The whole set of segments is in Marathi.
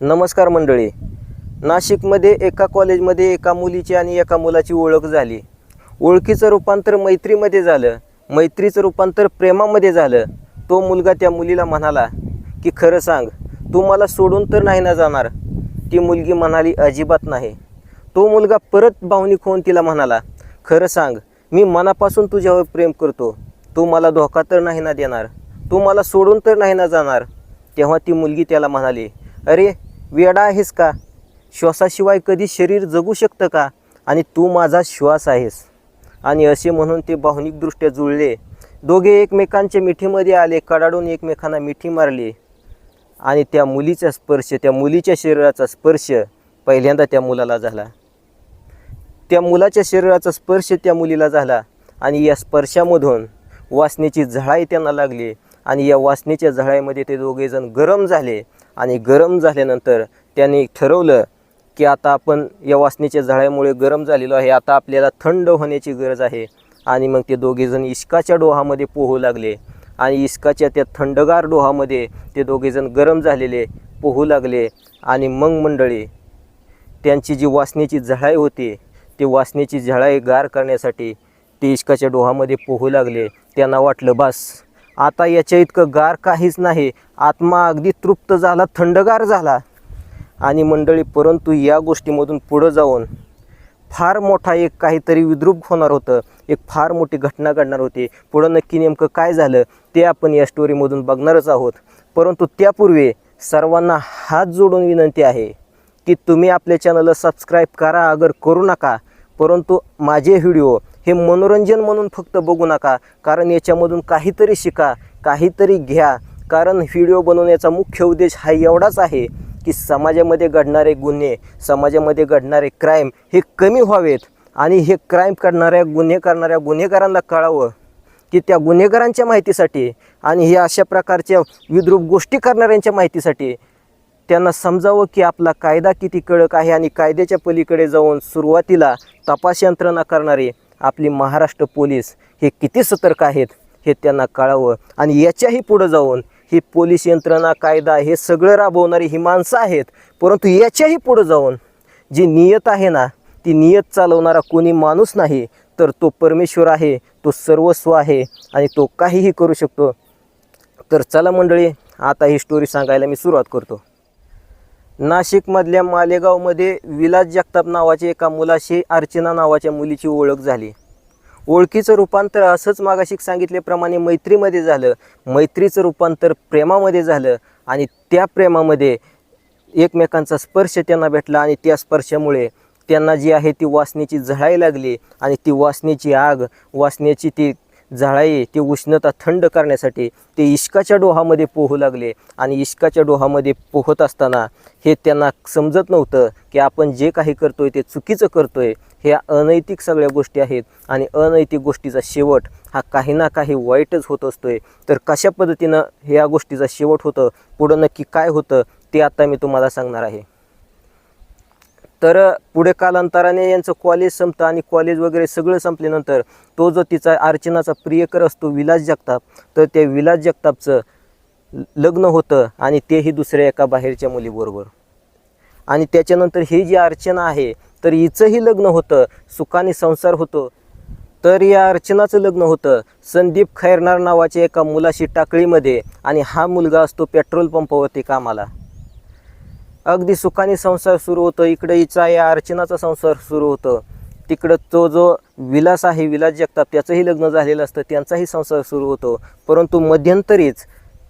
नमस्कार मंडळी. नाशिकमध्ये एका कॉलेजमध्ये एका मुलीची आणि एका मुलाची ओळख झाली. ओळखीचं रूपांतर मैत्रीमध्ये झालं. मैत्रीचं रूपांतर प्रेमामध्ये झालं. तो मुलगा त्या मुलीला म्हणाला की खरं सांग तू मला सोडून तर नाही ना जाणार. ती मुलगी म्हणाली अजिबात नाही. तो मुलगा परत भावनिक होऊन तिला म्हणाला खरं सांग मी मनापासून तुझ्यावर प्रेम करतो. तू मला धोका तर नाही ना देणार. तू मला सोडून तर नाही ना जाणार. तेव्हा ती मुलगी त्याला म्हणाली अरे वेडा आहेस का? श्वासाशिवाय कधी शरीर जगू शकतं का? आणि तू माझा श्वास आहेस. आणि असे म्हणून ते भावनिकदृष्ट्या जुळले. दोघे एकमेकांच्या मिठीमध्ये आले कडाडून एकमेकांना मिठी मारली. आणि त्या मुलीचा स्पर्श त्या मुलीच्या शरीराचा स्पर्श पहिल्यांदा त्या मुलाला झाला. त्या मुलाच्या शरीराचा स्पर्श त्या मुलीला झाला. आणि या स्पर्शामधून वासनेची झळाई त्यांना लागली. आणि या वासनेच्या झळाईमध्ये ते दोघेजण गरम झाले. आणि गरम झाल्यानंतर त्यांनी ठरवलं की आता आपण या वासनेच्या झळाईमुळे गरम झालेलो आहे. आता आपल्याला थंड होण्याची गरज आहे. आणि मग ते दोघेजण इश्काच्या डोहामध्ये पोहू लागले. आणि इश्काच्या त्या थंडगार डोहामध्ये ते दोघेजण गरम झालेले पोहू लागले. आणि मग मंडळी त्यांची जी वासनेची झळाई होती ती वासनेची झळाई गार करण्यासाठी ते इश्काच्या डोहामध्ये पोहू लागले. त्यांना वाटलं बस आता याच्या इतकं गार काहीच नाही. आत्मा अगदी तृप्त झाला थंडगार झाला. आणि मंडळी परंतु या गोष्टीमधून पुढं जाऊन फार मोठा एक काहीतरी विद्रूप होणार होतं. एक फार मोठी घटना घडणार होती. पुढं नक्की नेमकं काय झालं ते आपण या स्टोरीमधून बघणारच आहोत. परंतु त्यापूर्वी सर्वांना हात जोडून विनंती आहे की तुम्ही आपल्या चॅनलला सबस्क्राईब करा अगर करू नका. परंतु माझे व्हिडिओ हे मनोरंजन म्हणून फक्त बघू नका. कारण याच्यामधून काहीतरी शिका काहीतरी घ्या. कारण व्हिडिओ बनवण्याचा मुख्य उद्देश हा एवढाच आहे की समाजामध्ये घडणारे गुन्हे समाजामध्ये घडणारे क्राईम हे कमी व्हावेत. आणि हे क्राईम करणाऱ्या गुन्हे करणाऱ्या गुन्हेगारांना कळावं की त्या गुन्हेगारांच्या माहितीसाठी आणि हे अशा प्रकारच्या विद्रूप गोष्टी करणाऱ्यांच्या माहितीसाठी त्यांना समजावं की आपला कायदा किती कडक आहे आणि कायद्याच्या पलीकडे जाऊन सुरुवातीला तपास यंत्रणा करणारे आपली महाराष्ट्र पोलीस हे किती सतर्क आहेत हे त्यांना कळावं. आणि याच्याही पुढं जाऊन ही पोलीस यंत्रणा कायदा हे सगळं राबवणारी ही माणसं आहेत. परंतु याच्याही पुढं जाऊन जी नियत आहे ना ती नियत चालवणारा कोणी माणूस नाही तर तो परमेश्वर आहे तो सर्वस्व आहे आणि तो काहीही करू शकतो. तर चला मंडळी आता ही स्टोरी सांगायला मी सुरुवात करतो. नाशिकमधल्या मालेगावमध्ये विलास जगताप नावाच्या एका मुलाशी अर्चना नावाच्या मुलीची ओळख झाली. ओळखीचं रूपांतर असंच मागाशिक सांगितल्याप्रमाणे मैत्रीमध्ये झालं. मैत्रीचं रूपांतर प्रेमामध्ये झालं आणि त्या प्रेमामध्ये एकमेकांचा स्पर्श त्यांना भेटला आणि त्या स्पर्शामुळे त्यांना जी आहे ती वासनेची झळाई लागली आणि ती वासनेची आग वासनेची ती जाळाई ती उष्णता थंड करण्यासाठी ते इश्काच्या डोहामध्ये पोहू लागले. आणि इश्काच्या डोहामध्ये पोहत असताना हे त्यांना समजत नव्हतं की आपण जे काही करतोय ते चुकीचं करतोय. ह्या अनैतिक सगळ्या गोष्टी आहेत. आणि अनैतिक गोष्टीचा शेवट हा काही ना काही वाईटच होत असतोय. तर कशा पद्धतीनं ह्या गोष्टीचा शेवट होतं पुढं नक्की काय होतं ते आता मी तुम्हाला सांगणार आहे. तर पुढे कालांतराने यांचं कॉलेज संपतं आणि कॉलेज वगैरे सगळं संपल्यानंतर तो जो तिचा अर्चनाचा प्रियकर असतो विलास जगताप तर त्या विलास जगतापचं लग्न होतं आणि तेही दुसऱ्या एका बाहेरच्या मुलीबरोबर. आणि त्याच्यानंतर ही जी अर्चना आहे तर हिचंही लग्न होतं सुखाने संसार होतो. तर या अर्चनाचं लग्न होतं संदीप खैरनार नावाच्या एका मुलाशी टाकळीमध्ये आणि हा मुलगा असतो पेट्रोल पंपावरती कामाला. अगदी सुखाने संसार सुरू होतो. इकडे हिचा या अर्चनाचा संसार सुरू होतो. तिकडं तो जो विलास आहे विलास जगताप त्याचंही लग्न झालेलं असतं. त्यांचाही संसार सुरू होतो. परंतु मध्यंतरीच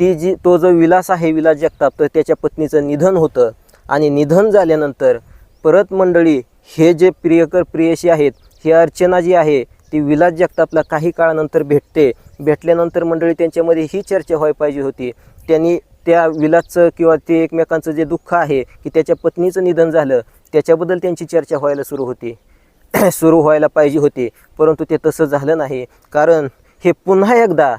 ती जी तो जो विलास आहे विलास जगताप तर त्याच्या पत्नीचं निधन होतं. आणि निधन झाल्यानंतर परत मंडळी हे जे प्रियकर प्रियशी आहेत ही अर्चना जी आहे ती विलास जगतापला काही काळानंतर भेटते. भेटल्यानंतर मंडळी त्यांच्यामध्ये ही चर्चा व्हायला पाहिजे होती. त्यांनी त्या विलासचं किंवा ते एकमेकांचं जे दुःख आहे की त्याच्या पत्नीचं निधन झालं त्याच्याबद्दल त्यांची चर्चा व्हायला सुरू होती. सुरू व्हायला पाहिजे होती परंतु ते तसं झालं नाही. कारण हे पुन्हा एकदा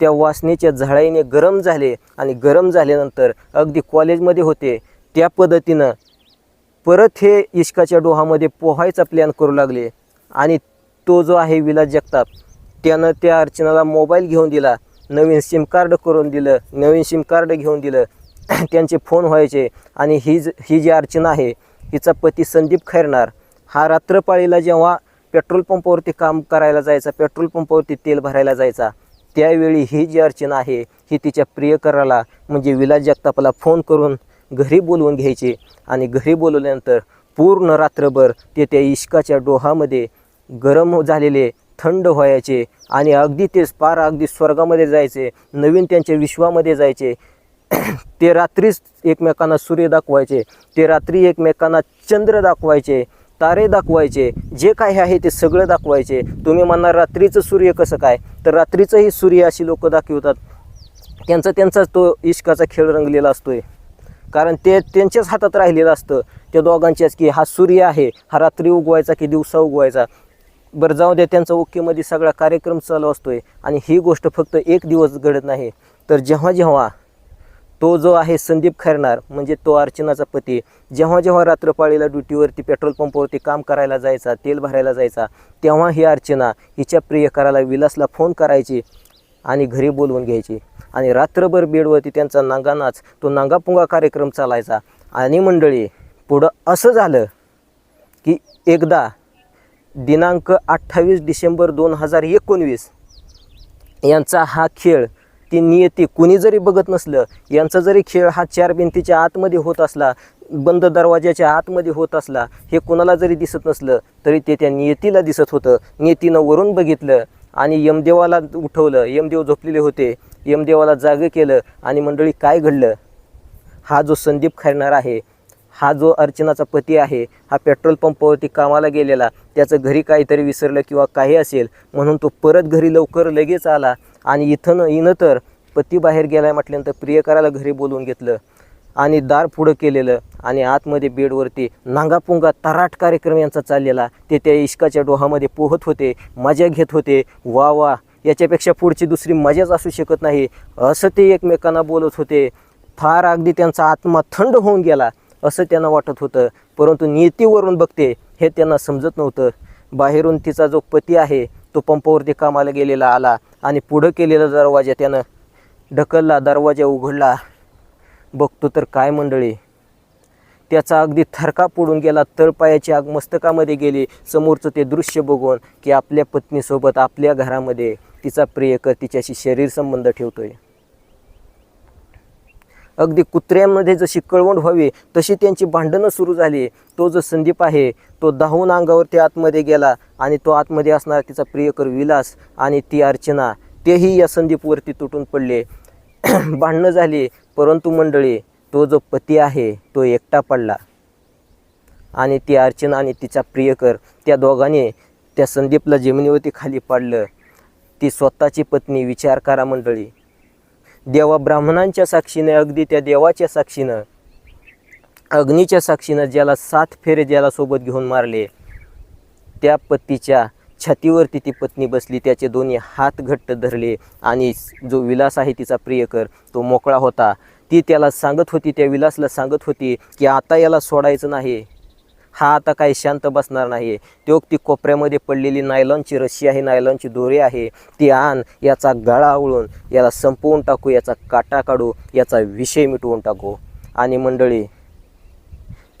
त्या वासनेच्या झाडाईने गरम झाले आणि गरम झाल्यानंतर अगदी कॉलेजमध्ये होते. त्या पद्धतीनं परत हे इश्काच्या डोहामध्ये पोहायचा प्लॅन करू लागले. आणि तो जो आहे विलास जगताप त्यानं त्या अर्चनाला मोबाईल घेऊन दिला. नवीन सिम कार्ड करून दिलं नवीन सिम कार्ड घेऊन दिलं त्यांचे फोन व्हायचे आणि ही ज- ही जी अर्चना आहे हिचा पती संदीप खैरनार हा रात्रपाळीला जेव्हा पेट्रोल पंपावरती काम करायला जायचा पेट्रोल पंपावरती तेल भरायला जायचा त्यावेळी ही जी अर्चना आहे ही तिच्या प्रियकराला म्हणजे विलास जगतापाला फोन करून घरी बोलवून घ्यायचे आणि घरी बोलवल्यानंतर पूर्ण रात्रभर ते त्या इश्काच्या डोहामध्ये गरम झालेले थंड व्हायचे आणि अगदी तेच पार अगदी स्वर्गामध्ये जायचे नवीन त्यांच्या विश्वामध्ये जायचे. ते रात्रीच एकमेकांना सूर्य दाखवायचे ते रात्री एकमेकांना चंद्र दाखवायचे तारे दाखवायचे जे काही आहे ते सगळं दाखवायचे. तुम्ही म्हणणार रात्रीचं सूर्य कसं काय? तर रात्रीचंही सूर्य अशी लोक दाखवतात. त्यांचा त्यांचाच तो इश्काचा खेळ रंगलेला असतोय. कारण ते त्यांच्याच हातात राहिलेलं असतं. त्या दोघांच्याच की हा सूर्य आहे हा रात्री उगवायचा की दिवसा उगवायचा. बरं जाऊ द्या त्यांचा ओकेमध्ये सगळा कार्यक्रम चालू असतो आहे आणि ही गोष्ट फक्त एक दिवस घडत नाही. तर जेव्हा जेव्हा तो जो आहे संदीप खैरनार म्हणजे तो अर्चनाचा पती जेव्हा जेव्हा रात्रपाळीला ड्युटीवरती पेट्रोल पंपावरती काम करायला जायचा तेल भरायला जायचा तेव्हा ही अर्चना हिच्या प्रियकराला विलासला फोन करायची आणि घरी बोलवून घ्यायची. आणि रात्रभर बेडवरती त्यांचा नांगानाच तो नांगापुंगा कार्यक्रम चालायचा. आणि मंडळी पुढं असं झालं की एकदा दिनांक अठ्ठावीस डिसेंबर दोन हजार एकोणवीस. यांचा हा खेळ ती नियती कुणी जरी बघत नसलं यांचा जरी खेळ हा चार भिंतीच्या आतमध्ये होत असला बंद दरवाजाच्या आतमध्ये होत असला हे कुणाला जरी दिसत नसलं तरी ते त्या नियतीला दिसत होतं. नियतीनं वरून बघितलं आणि यमदेवाला उठवलं. यमदेव झोपलेले होते. यमदेवाला जागं केलं आणि मंडळी काय घडलं? हा जो संदीप खैरणार आहे हा जो अर्चनाचा पती आहे हा पेट्रोल पंपावरती कामाला गेलेला त्याचं घरी काहीतरी विसरलं किंवा काही असेल म्हणून तो परत घरी लवकर लगेच आला आणि इथं न इनं तर पती बाहेर गेलाय म्हटल्यानंतर प्रियकराला घरी बोलवून घेतलं आणि दार पुढं केलेलं आणि आतमध्ये बेडवरती नांगापुंगा तराट कार्यक्रम यांचा चाललेला. ते त्या इश्काच्या डोहामध्ये पोहत होते मजा घेत होते. वा वा याच्यापेक्षा पुढची दुसरी मजाच असू शकत नाही. असं ते एकमेकांना बोलत होते. फार अगदी त्यांचा आत्मा थंड होऊन गेला. असं त्यांना वाटत होतं. परंतु नियतीवरून बघते हे त्यांना समजत नव्हतं. बाहेरून तिचा जो पती आहे तो पंपावरती कामाला गेलेला आला आणि पुढं केलेला दरवाजा त्यानं ढकलला दरवाजा उघडला. बघतो तर काय मंडळी. त्याचा अगदी थरका पडून गेला तळपायाची आग मस्तकामध्ये गेली. समोरचं ते दृश्य बघून की आपल्या पत्नीसोबत आपल्या घरामध्ये तिचा प्रियकर तिच्याशी शरीर संबंध ठेवतोय. अगदी कुत्र्यांमध्ये जशी कळवण व्हावी तशी त्यांची भांडणं सुरू झाली. तो जो संदीप आहे तो धावून अंगावरती आतमध्ये गेला आणि तो आतमध्ये असणारा तिचा प्रियकर विलास आणि ती अर्चना तेही या संदीपवरती तुटून पडले. भांडणं झाली परंतु मंडळी तो जो पती आहे तो एकटा पडला. आणि ती अर्चना आणि तिचा प्रियकर त्या दोघांनी त्या संदीपला जमिनीवरती खाली पाडलं. ती स्वतःची पत्नी विचार करा मंडळी. देवा ब्राह्मणांच्या साक्षीने अगदी त्या देवाच्या साक्षीनं अग्नीच्या साक्षीनं ज्याला सात फेरे ज्याला सोबत घेऊन मारले त्या पतीच्या छातीवरती ती पत्नी बसली त्याचे दोन्ही हात घट्ट धरले आणि जो विलास आहे तिचा प्रियकर तो मोकळा होता. ती त्याला सांगत होती त्या विलासला सांगत होती की आता याला सोडायचं नाही. हा आता काही शांत बसणार नाही तो ती कोपऱ्यामध्ये पडलेली नायलॉनची रस्सी आहे नायलॉनची दोरी आहे. ती आण याचा गळा आवळून याला संपवून टाकू याचा काटा काढू याचा विषय मिटवून टाकू. आणि मंडळी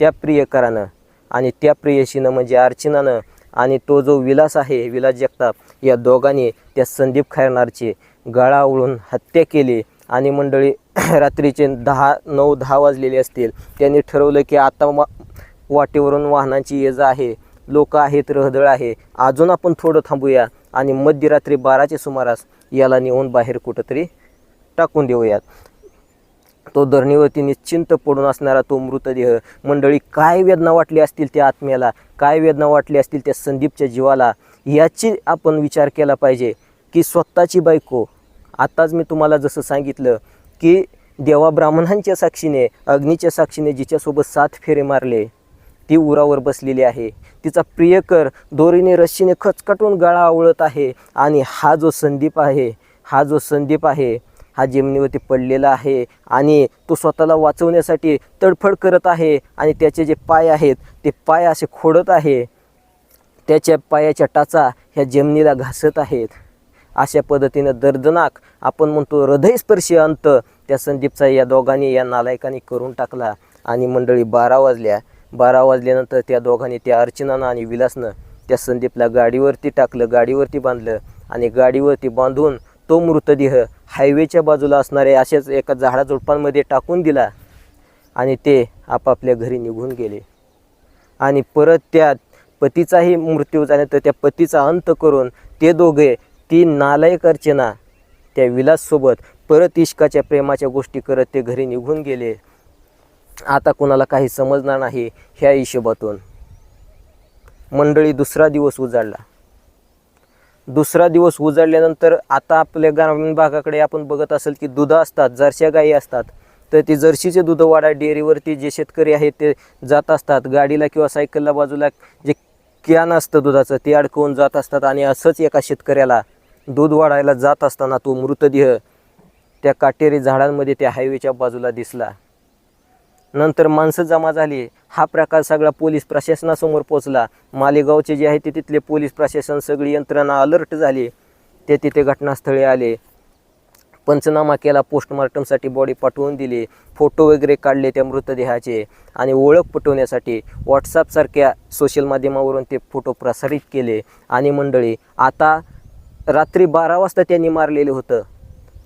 त्या प्रियकरानं आणि त्या प्रियशीनं म्हणजे अर्चनानं आणि तो जो विलास आहे विलास जगताप या दोघांनी त्या संदीप खैरनारची गळा उळून हत्या केली. आणि मंडळी रात्रीचे दहा नऊ दहा वाजलेले असतील. त्यांनी ठरवलं की आता वाटेवरून वाहनांची ये जा आहे. लोक आहेत रहदळ आहे. अजून आपण थोडं थांबूया आणि मध्यरात्री बाराच्या सुमारास याला नेऊन बाहेर कुठंतरी टाकून देऊयात. तो धरणीवरती निश्चिंत पडून असणारा तो मृतदेह मंडळी काय वेदना वाटली असतील त्या आत्म्याला? काय वेदना वाटली असतील त्या संदीपच्या जीवाला? याची आपण विचार केला पाहिजे की स्वतःची बायको आताच मी तुम्हाला जसं सांगितलं की देवा ब्राह्मणांच्या साक्षीने अग्नीच्या साक्षीने जिच्यासोबत सात फेरे मारले ती उरावर बसलेली आहे. तिचा प्रियकर दोरीने रश्शीने खचकटून गळा आवळत आहे आणि हा जो संदीप आहे हा जो संदीप आहे हा जमिनीवरती पडलेला आहे आणि तो स्वतःला वाचवण्यासाठी तडफड करत आहे आणि त्याचे जे पाय आहेत ते पाय असे खोडत आहे. त्याच्या पायाच्या टाचा ह्या जमिनीला घासत आहेत. अशा पद्धतीनं दर्दनाक आपण म्हणतो हृदयस्पर्शी अंत त्या संदीपचा या दोघांनी या नालायकाने करून टाकला आणि मंडळी बारा वाजल्या. बारा वाजल्यानंतर त्या दोघांनी त्या अर्चनानं आणि विलासनं त्या संदीपला गाडीवरती टाकलं गाडीवरती बांधलं आणि गाडीवरती बांधून तो मृतदेह हायवेच्या बाजूला असणाऱ्या अशाच एका झाडाझुडपांमध्ये टाकून दिला आणि ते आपापल्या घरी निघून गेले. आणि परत त्या पतीचाही मृत्यू झाल्यानंतर त्या पतीचा अंत करून ते दोघे ती नालायक अर्चना त्या विलाससोबत परत इश्काच्या प्रेमाच्या गोष्टी करत ते घरी निघून गेले. आता कुणाला काही समजणार नाही ह्या हिशोबातून. मंडळी दुसरा दिवस उजाडला. दुसरा दिवस उजाडल्यानंतर आता आपल्या ग्रामीण भागाकडे आपण बघत असेल की दुधं असतात जर्शा गायी असतात. तर ती जर्शीचे दूध वाडा डेअरीवरती जे शेतकरी आहेत ते जात असतात. गाडीला किंवा सायकलला बाजूला जे कॅन असतं दुधाचं ते अडकवून जात असतात आणि असंच एका शेतकऱ्याला दूध वाढायला जात असताना तो मृतदेह त्या काटेरी झाडांमध्ये त्या हायवेच्या बाजूला दिसला. नंतर माणसं जमा झाली. हा प्रकार सगळा पोलीस प्रशासनासमोर पोचला मालेगावचे जे आहे ते तिथले पोलीस प्रशासन सगळी यंत्रणा अलर्ट झाली. ते तिथे घटनास्थळी आले. पंचनामा केला पोस्टमॉर्टमसाठी बॉडी पाठवून दिली. फोटो वगैरे काढले त्या मृतदेहाचे. आणि ओळख पटवण्यासाठी व्हॉट्सअपसारख्या सोशल माध्यमावरून ते फोटो प्रसारित केले. आणि मंडळी आता रात्री बारा वाजता त्यांनी मारलेलं होतं.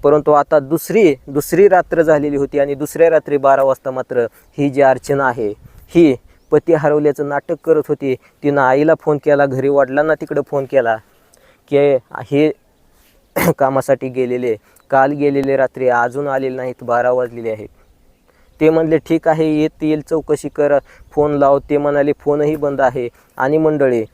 परंतु आता दुसरी दुसरी रात्र झालेली होती आणि दुसऱ्या रात्री बारा वाजता मात्र ही जी अर्चना आहे ही पती हरवल्याचं नाटक करत होती. तिनं आईला फोन केला घरी वडिलांना तिकडं फोन केला की हे कामासाठी गेलेले काल गेलेले रात्री अजून आलेले नाहीत बारा वाजलेले आहेत. ते म्हणले ठीक आहे येत येईल चौकशी कर फोन लाव. ते म्हणाले फोनही बंद आहे. आणि मंडळी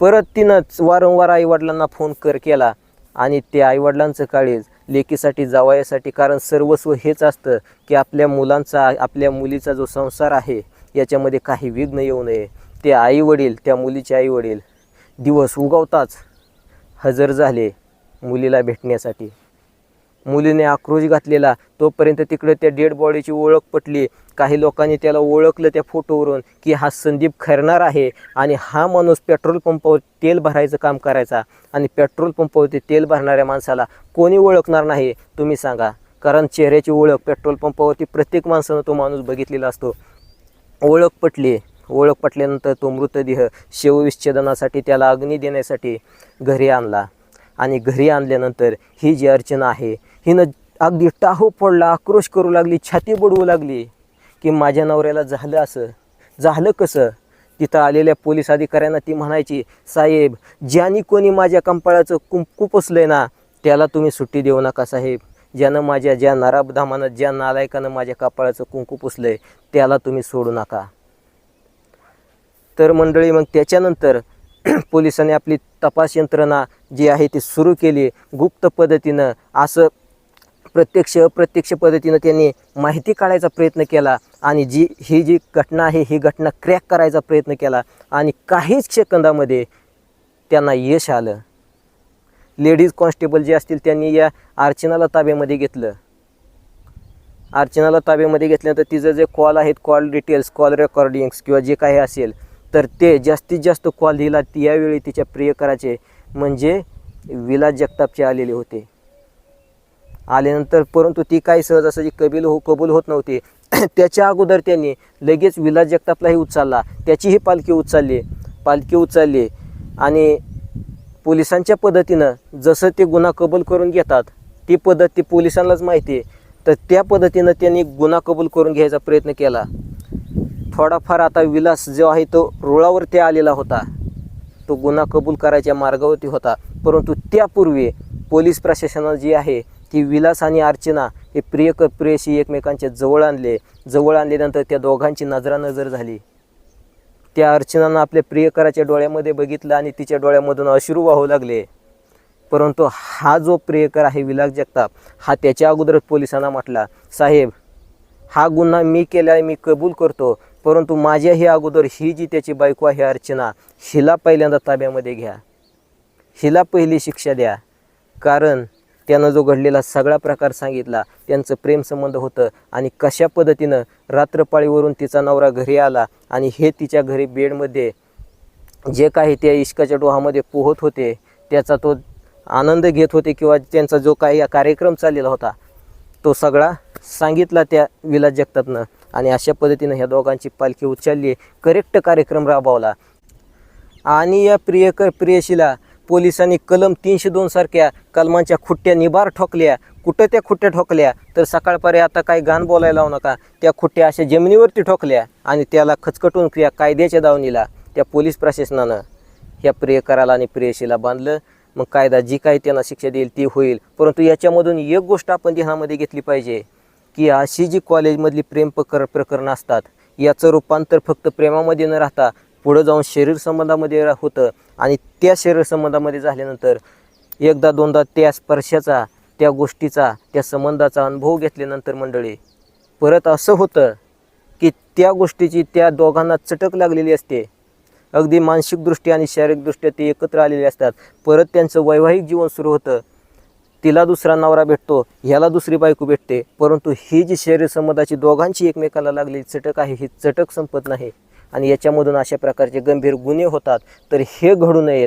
परत तिनंच वारंवार आईवडिलांना फोन कर केला आणि ते आईवडिलांचं काळीज लेकीसाठी जावयासाठी कारण सर्वस्व हेच असतं की आपल्या मुलांचा आपल्या मुलीचा जो संसार आहे याच्यामध्ये काही विघ्न येऊ नये. ते आईवडील त्या मुलीचे आईवडील दिवस उगवताच हजर झाले मुलीला भेटण्यासाठी. मुलीने आक्रोश घातलेला. तोपर्यंत तिकडे त्या डेड बॉडीची ओळख पटली. काही लोकांनी त्याला ओळखलं त्या फोटोवरून की हा संदीप खरणार आहे आणि हा माणूस पेट्रोल पंपावर तेल भरायचं काम करायचा आणि पेट्रोल पंपावरती तेल भरणाऱ्या माणसाला कोणी ओळखणार नाही तुम्ही सांगा. कारण चेहऱ्याची ओळख पेट्रोल पंपावरती प्रत्येक माणसानं तो माणूस बघितलेला असतो. ओळख पटली. ओळख पटल्यानंतर तो मृतदेह शवविच्छेदनासाठी त्याला अग्नी देण्यासाठी घरी आणला. आणि घरी आणल्यानंतर ही जी अर्चना आहे हिनं अगदी टाहो पडला आक्रोश करू लागली छाती बुडवू लागली की माझ्या नवऱ्याला झालं असं. झालं कसं? तिथं आलेल्या पोलीस अधिकाऱ्यांना ती म्हणायची साहेब ज्यानी कोणी माझ्या कंपाळाचं कुंप कुपसलं ना त्याला तुम्ही सुट्टी देऊ नका साहेब. ज्यानं माझ्या ज्या नराबधामानं ज्या नालायकानं माझ्या कपाळाचं कुंकू पुसलंय त्याला तुम्ही सोडू नका. तर मंडळी मग त्याच्यानंतर पोलिसांनी आपली तपास यंत्रणा जी आहे ती सुरू केली. गुप्त पद्धतीनं असं प्रत्यक्ष अप्रत्यक्ष पद्धतीनं त्यांनी माहिती काढायचा प्रयत्न केला आणि जी ही जी घटना आहे ही घटना क्रॅक करायचा प्रयत्न केला आणि काहीच सेकंदामध्ये त्यांना यश आलं. लेडीज कॉन्स्टेबल जे असतील त्यांनी या अर्चनाला ताब्यामध्ये घेतलं. अर्चनाला ताब्यामध्ये घेतल्यानंतर तिचं जे कॉल आहेत कॉल डिटेल्स कॉल रेकॉर्डिंग्स किंवा जे काही असेल तर ते जास्तीत जास्त कॉल दिला यावेळी तिच्या प्रियकराचे म्हणजे विलास जगतापचे आलेले होते. आल्यानंतर परंतु ती काही सहजासहजी कबील हो कबूल होत नव्हती. त्याच्या अगोदर त्यांनी लगेच विलास जगतापलाही उचलला. त्याचीही पालखी उचलली. पालखी उचलली आणि पोलिसांच्या पद्धतीनं जसं ते गुन्हा कबूल करून घेतात ती पद्धत ती पोलिसांनाच माहिती आहे. तर त्या पद्धतीनं त्यांनी गुन्हा कबूल करून घ्यायचा प्रयत्न केला. थोडाफार आता विलास जो आहे तो रुळावरती आलेला होता. तो गुन्हा कबूल करायच्या मार्गावरती होता. परंतु त्यापूर्वी पोलीस प्रशासनानं जी आहे की विलास आणि अर्चना हे प्रियक प्रियशी एकमेकांच्या जवळ आणले. जवळ आणल्यानंतर त्या दोघांची नजरानजर झाली. त्या अर्चनानं आपल्या प्रियकराच्या डोळ्यामध्ये बघितलं आणि तिच्या डोळ्यामधून अश्रू वाहू लागले. परंतु हा जो प्रियकर आहे विलास जगताप हा त्याच्या अगोदरच पोलिसांना म्हटला साहेब हा गुन्हा मी केला आहे मी कबूल करतो. परंतु माझ्या हे अगोदर ही जी त्याची बायको आहे अर्चना हिला पहिल्यांदा ताब्यामध्ये घ्या. हिला पहिली शिक्षा द्या. कारण त्यानं जो घडलेला सगळा प्रकार सांगितला त्यांचं प्रेमसंबंध होतं आणि कशा पद्धतीनं रात्रपाळीवरून तिचा नवरा घरी आला आणि हे तिच्या घरी बेडमध्ये जे काही त्या इश्काच्या डोहामध्ये पोहत होते त्याचा तो आनंद घेत होते किंवा त्यांचा जो काही कार्यक्रम चाललेला होता तो सगळा सांगितला त्या विलास जगतातनं आणि अशा पद्धतीनं ह्या दोघांची पालखी उचलली करेक्ट कार्यक्रम राबवला. आणि या प्रियकर प्रियशीला पोलिसांनी कलम तीनशे दोन सारख्या कलमांच्या खुट्ट्या निबार ठोकल्या. कुठं त्या खुट्ट्या ठोकल्या? तर सकाळपारी आता काही घाण बोलायला लावू नका. त्या खुट्ट्या अशा जमिनीवरती ठोकल्या आणि त्याला खचकटून क्रिया कायद्याच्या दावणीला त्या पोलीस प्रशासनानं ह्या प्रियकराला आणि प्रेयशीला बांधलं. मग कायदा जी काही त्यांना शिक्षा देईल ती होईल. परंतु याच्यामधून एक गोष्ट आपण ध्यानामध्ये घेतली पाहिजे की अशी जी कॉलेजमधली प्रेम प्रकर प्रकरणं असतात याचं रूपांतर फक्त प्रेमामध्ये न राहता पुढं जाऊन शरीर संबंधामध्ये रा- होतं. आणि त्या शरीरसंबंधामध्ये झाल्यानंतर एकदा दोनदा त्या स्पर्शाचा त्या गोष्टीचा त्या संबंधाचा अनुभव घेतल्यानंतर मंडळी परत असं होतं की त्या गोष्टीची त्या दोघांना चटक लागलेली असते. अगदी मानसिकदृष्ट्या आणि शारीरिकदृष्ट्या ते एकत्र आलेले असतात. परत त्यांचं वैवाहिक जीवन सुरू होतं. तिला दुसरा नवरा भेटतो ह्याला दुसरी बायको भेटते. परंतु ही जी शरीर संबंधाची दोघांची एकमेकाला लागलेली चटक आहे ही चटक संपत नाही. आणि याच्यामधून अशा प्रकारचे गंभीर गुन्हे होतात तर हे घडू नयेत.